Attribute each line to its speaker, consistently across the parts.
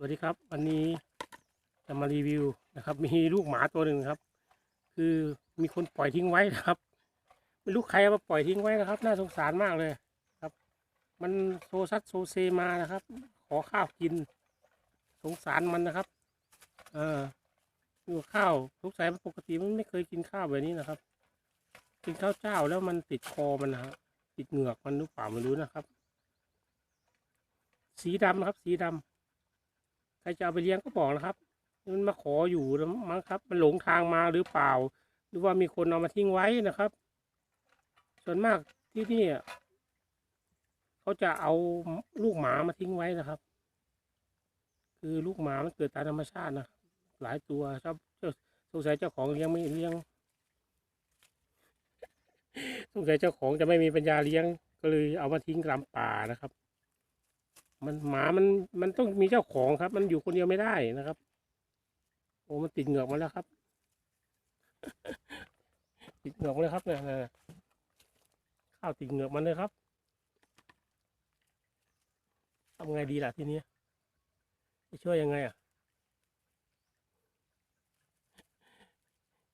Speaker 1: สวัสดีครับ วันนี้จะมารีวิวนะครับ มีลูกหมาตัวหนึ่งครับ คือมีคนปล่อยทิ้งไว้นะครับไม่รู้ใครเอามาปล่อยทิ้งไว้นะครับ น่าสงสารมากเลยครับ มันโซซัดโซเซมานะครับ ขอข้าวกิน สงสารมันนะครับ เออดูข้าวทุกสายปกติมันไม่เคยกินข้าวแบบนี้นะครับ กินข้าวเจ้าแล้วมันติดคอมันนะฮะติดเหงือกมันหรือเปล่าไม่รู้นะครับ สีดำครับ สีดำ รจะเอาไปเลี้ยงก็บอกนะครับ มันมาขออยู่แล้วมั้งครับ มันหลงทางมาหรือเปล่า หรือว่ามีคนเอามาทิ้งไว้นะครับ ส่วนมากที่นี่เขาจะเอาลูกหมามาทิ้งไว้นะครับ คือลูกหมามันเกิดตามธรรมชาตินะหลายตัวครับสงสัยเจ้าของเลี้ยงไม่เลี้ยงสงสัยเจ้าของจะไม่มีปัญญาเลี้ยง ก็เลยเอามาทิ้งกลางป่านะครับ มันหมามันมันต้องมีเจ้าของครับ มันอยู่คนเดียวไม่ได้นะครับ โอ้มันติดเหงือกมาแล้วครับ ติดเหงือกมาเลยครับเนี่ยข้าวติดเหงือกมันเลยครับทำไงดีล่ะทีนี้จะช่วยยังไงอะ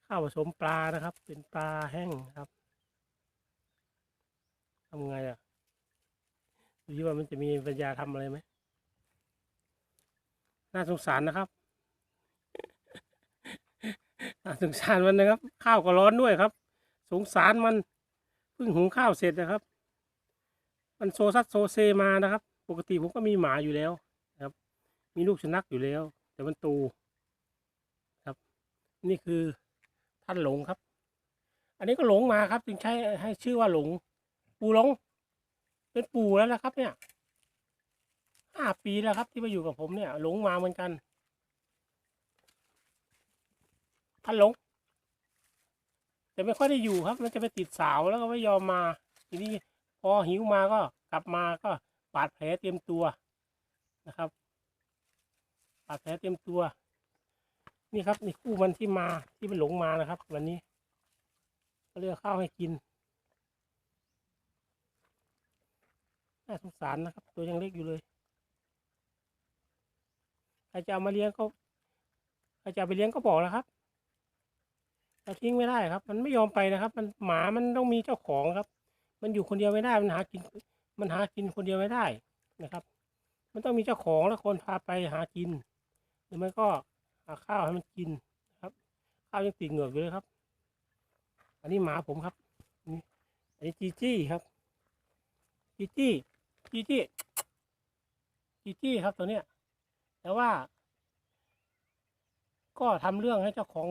Speaker 1: ข้าวผสมปลานะครับ เป็นปลาแห้งครับทำไงอะ ดูที่ว่ามันจะมีปัญญาทำอะไรไหม น่าสงสารนะครับ น่าสงสารมันนะครับ ข้าวก็ร้อนด้วยครับ สงสารมันเพิ่งหุงข้าวเสร็จนะครับ มันโซซัดโซเซมานะครับ ปกติผมก็มีหมาอยู่แล้วนะครับ มีลูกสุนัขอยู่แล้ว แต่มันโตูครับ นี่คือท่านหลงครับ อันนี้ก็หลงมาครับ จึงใช้ให้ชื่อว่าหลง ปูหลง เป็นปู่แล้วนะครับ เนี่ยห้าปีแล้วครับ ที่มาอยู่กับผมเนี่ย หลงมาเหมือนกันพันหลงแต่ไม่ค่อยได้อยู่ครับ มันจะไปติดสาวแล้วก็ไม่ยอมมา ทีนี้พอหิวมาก็กลับมาก็บาดแผลเตรียมตัวนะครับบาดแผลเตรียมตัว นี่ครับนี่คู่มันที่มาที่มันหลงมานะครับ วันนี้ก็เลือกข้าวให้กิน น่าสงสารนะครับ ตัวยังเล็กอยู่เลยใครจะเอามาเลี้ยงก็ใครจะไปเลี้ยงก็บอกนะครับเราทิ้งไม่ได้ครับ มันไม่ยอมไปนะครับ มันหมามันต้องมีเจ้าของครับ มันอยู่คนเดียวไม่ได้ มันหากิน มันหากินคนเดียวไม่ได้นะครับ มันต้องมีเจ้าของแล้วคนพาไปหากิน หรือไม่ก็หาข้าวให้มันกินนะครับ ข้าวยังติดเหงือกอยู่เลยครับ อันนี้หมาผมครับนี่อันนี้จีจี้ครับจีจี้ จีจี้จีจี้ครับตัวเนี้ย แต่ว่า ก็ทำเรื่องให้เจ้าของ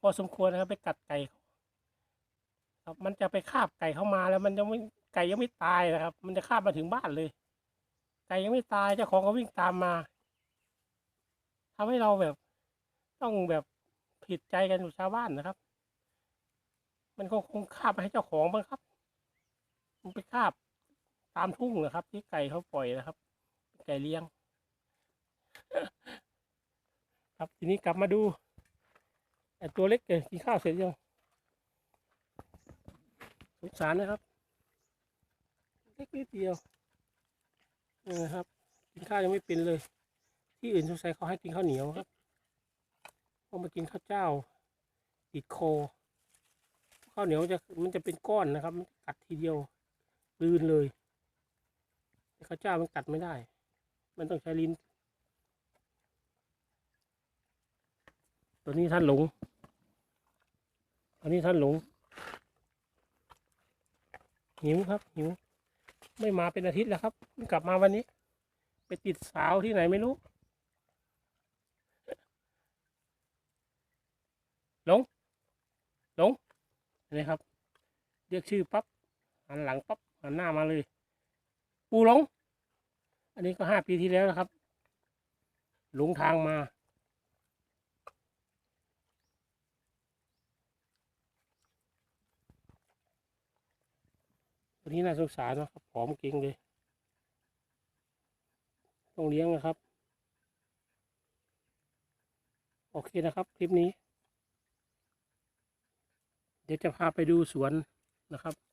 Speaker 1: พอสมควรนะครับ ไปกัดไก่ครับ มันจะไปคาบไก่เข้ามาแล้วมันยังไม่ไก่ยังไม่ตายนะครับ มันจะคาบมาถึงบ้านเลย ไก่ยังไม่ตายเจ้าของก็วิ่งตามมาทำให้เราแบบ ต้องแบบผิดใจกันอยู่ชาวบ้านนะครับ มันก็คงคาบมาให้เจ้าของบ้างครับ มันไปคาบ ตามทุ่งนะครับ ที่ไก่เขาปล่อยนะครับ ไก่เลี้ยง ครับทีนี้กลับมาดูไอตัวเล็กเกินข้าวเสร็จยังสงสารนะครับ เล็กนิดเดียวเออครับ กินข้าวยังไม่เป็นเลย ที่อื่นสงสัยเขาให้กินข้าวเหนียวครับพอมากินข้าวเจ้าติดคอข้าวเหนียวจะมันจะเป็นก้อนนะครับ กัดทีเดียวลืนเลย ข้าวเจ้ามันกัดไม่ได้ มันต้องใช้ลิ้น ตัวนี้ท่านหลงตัวนี้ท่านหลง หิวครับหิว ไม่มาเป็นอาทิตย์แล้วครับ กลับมาวันนี้ ไปติดสาวที่ไหนไม่รู้ หลง หลงนี่ครับ เรียกชื่อปั๊บหันหลังปั๊บหันหน้ามาเลย ปูหลง อันนี้ก็ห้าปีที่แล้วนะครับ หลงทางมา ตัวนี้น่าสงสารนะครับผอมเก่งเลย ต้องเลี้ยงนะครับ โอเคนะครับ คลิปนี้ เดี๋ยวจะพาไปดูสวนนะครับ